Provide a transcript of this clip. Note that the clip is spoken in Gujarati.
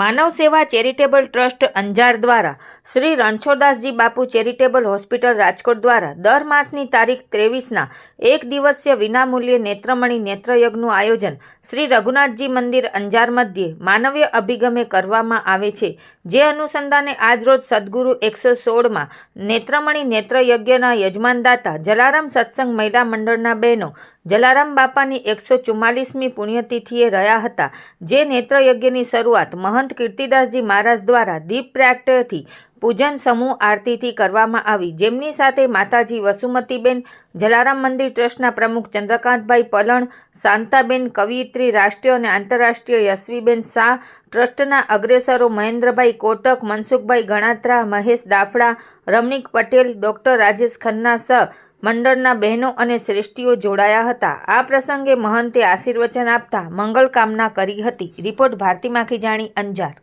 માનવ સેવા ચેરિટેબલ ટ્રસ્ટ અંજાર દ્વારા શ્રી રણછોડદાસજી બાપુ ચેરિટેબલ હોસ્પિટલ રાજકોટ દ્વારા દર માસની તારીખ ત્રેવીસના એક દિવસીય વિનામૂલ્યે નેત્રમણી નેત્રયજ્ઞનું આયોજન શ્રી રઘુનાથજી મંદિર અંજાર મધ્યે માનવીય અભિગમે કરવામાં આવે છે. જે અનુસંધાને આજરોજ સદગુરુ એકસો સોળમાં નેત્રમણી નેત્રયજ્ઞના યજમાનદાતા જલારામ સત્સંગ મહિલા મંડળના બહેનો જલારામ બાપાની એકસો ચુમ્માલીસમી પુણ્યતિથિએ રહ્યા હતા. જે નેત્રયજ્ઞની શરૂઆત મહંત કીર્તિદાસજી મહારાજ દ્વારા દીપ પ્રાગટ્યથી પૂજન સમૂહ આરતીથી કરવામાં આવી. જેમની સાથે માતાજી વસુમતીબેન, જલારામ મંદિર ટ્રસ્ટના પ્રમુખ ચંદ્રકાંતભાઈ પલણ, શાંતાબેન કવિયત્રી રાષ્ટ્રીય અને આંતરરાષ્ટ્રીય યશવીબેન શાહ, ટ્રસ્ટના અગ્રેસરો મહેન્દ્રભાઈ કોટક, મનસુખભાઈ ગણાત્રા, મહેશ દાફડા, રમણીક પટેલ, ડોક્ટર રાજેશ ખન્ના સહ મંડળના બહેનો અને શ્રેષ્ઠીઓ જોડાયા હતા. આ પ્રસંગે મહંતે આશીર્વચન આપતા મંગલ કામના કરી હતી. રિપોર્ટ ભારતી માખીજાણી અંજાર.